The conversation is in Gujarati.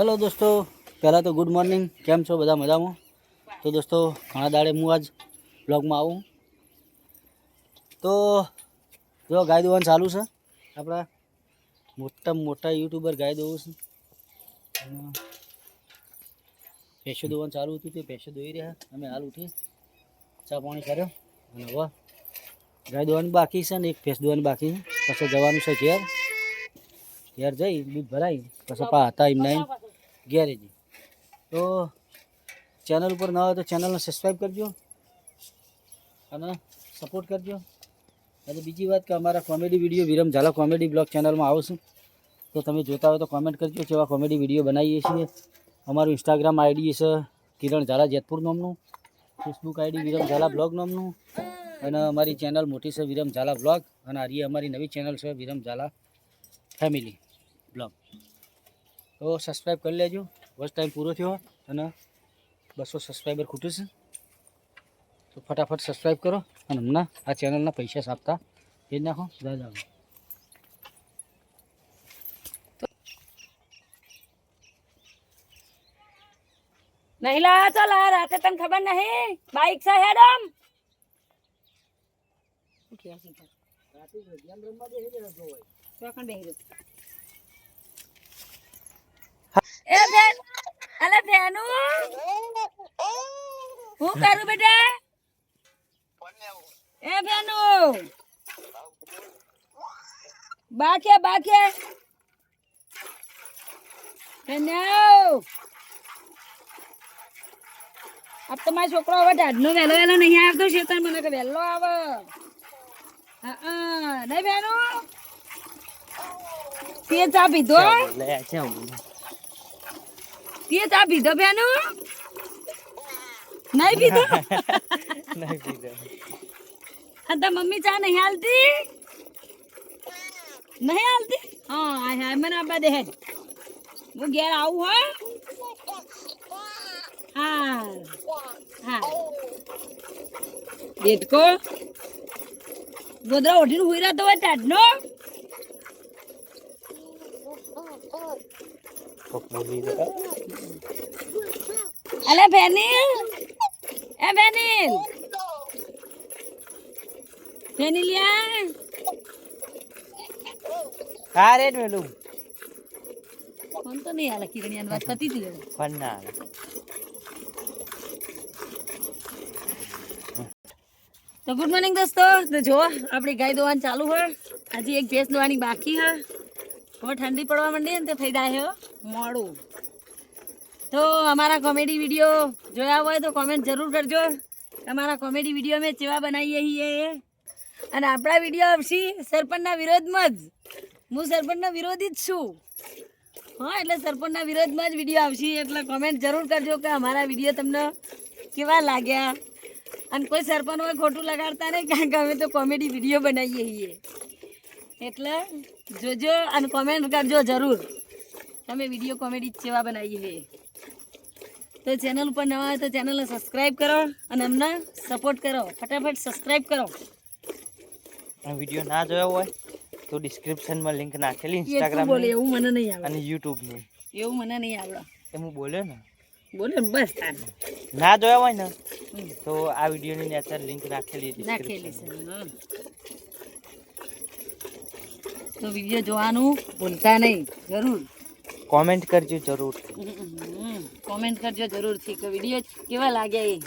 હેલો દોસ્તો, પહેલાં તો ગુડ મોર્નિંગ કેમ છો? બધા મજામાં? તો દોસ્તો, ઘણા દાડે હું આજ બ્લોગમાં આવું. તો જો ગાય દોવાનું ચાલુ છે. આપણા મોટા મોટા યુટ્યુબર ગાય દોવું છે. ભેંસો દોવાનું ચાલુ હતું તે ભેંસો દોઈ રહ્યા. અમે હાલ ઉઠી ચા પાણી કર્યો. અને હવે ગાય દોવાની બાકી છે ને એક ભેંસ દોવાની બાકી છે. પછી જવાનું છે ઘેર. ઘેર જઈ દૂધ ભરાઈ. પછી પા હતા એમને ઘેરે જઈ તો ચેનલ ઉપર ન હોય તો ચેનલને સબસ્ક્રાઈબ કરજો અને સપોર્ટ કરજો. અને બીજી વાત કે અમારા comedy video Viram Jhala comedy vlog ચેનલમાં આવશું. તો તમે જોતા હોય તો કોમેન્ટ કરજો કેવા કોમેડી વીડિયો બનાવીએ છીએ. અમારું ઇન્સ્ટાગ્રામ આઈડી છે કિરણ ઝાલા જેતપુર નામનું. Facebook ID Viram Jhala vlog નામનું. અને અમારી ચેનલ મોટી છે વિરમ ઝાલા બ્લોગ અને આ અમારી નવી ચેનલ છે વિરમ ઝાલા ફેમિલી બ્લોગ તો સબસ્ક્રાઈબ કરી લેજો. બસ ટાઈમ પૂરો થયો અને બસો સબસ્ક્રાઈબર ખૂટ્યું છે. તો ફટાફટ સબસ્ક્રાઈબ કરો અને હમણાં આ ચેનલના પૈસા આપતા એ જ નાખો દાદા નહીં લાયા ચાલ આ રાતે તને ખબર નહીં? બાઈક છે હેડમ. અલે બેનુ, હું કરું બેટા? એ બેનુ, બાકે બાકે. બેનુ, આ તો મારો છોકરો હવે ઢાઢનો વહેલો વહેલો નહીં આવતો છે તને મને વહેલો આવે. હા નહીં તે ચા પીધો. તે ચા પીધો બેનો? નહીં પીધો? હા તો મમ્મી ચા નહીં હાલતી? નહીં હાલતી? હા હા હા મને આબા દે હું ઘેર આવું હા. હા હા. બેટકો ગોદરા ઓઢીને હુઈ રહ્યો તો હોય ટાઢનો? અલે ફેનિલ એ ફેનિલ ફેનિલિયા હા રે મેલું ફોન તો નહીં હાલે કિરણિયાની વાત પતી હતી હવે. પણ ના તો ગુડ મોર્નિંગ દોસ્તો. તો જો આપણી ગાય દોવાનું ચાલુ હોય. હજી એક ભેંસ દોવાની બાકી હે હવે ઠંડી પડવા માંડી ને તો જાય હે. મોડું. તો અમારા કોમેડી વીડિયો જોયા હોય તો કોમેન્ટ જરૂર કરજો. તમારા કોમેડી વીડિયો મેં ચેવા બનાવીએ છીએ. અને આપણા વીડિયો આવશે સરપંચના વિરોધમાં જ. હું સરપંચનો વિરોધી જ છું. હા એટલે સરપંચના વિરોધમાં જ વીડિયો આવશે. એટલે કોમેન્ટ જરૂર કરજો કે અમારા વીડિયો તમને કેવા લાગ્યા. અને કોઈ સરપંચ હોય ખોટું લગાડતા નહીં કારણ કે અમે તો કોમેડી વીડિયો બનાવીએ છીએ. એટલે જોજો અને કોમેન્ટ કરજો જરૂર. અમે વીડિયો કોમેડી જેવા બનાવીએ તો ચેનલ ઉપર નવા હોય તો ચેનલને સબસ્ક્રાઈબ કરો અને અમને સપોર્ટ કરો. ફટાફટ સબસ્ક્રાઈબ કરો. વીડિયો ના જોયો હોય તો ડિસ્ક્રિપ્શનમાં લિંક નાખેલી ઇન્સ્ટાગ્રામ બોલે એવું મને નહીં આવડે. અને યુટ્યુબની એવું મને નહીં આવડે. એ હું બોલ્યો ને? બોલે ને બસ ના જોયા હોય ને તો આ વિડીયોની અત્યારે લિંક નાખેલી નાખેલી છે. તો વીડિયો જોવાનું ભૂલતા નહીં જરૂર. કોમેન્ટ કરજો જરૂર કોમેન્ટ કરજો જરૂરથી કે વીડિયો કેવા લાગ્યા એ?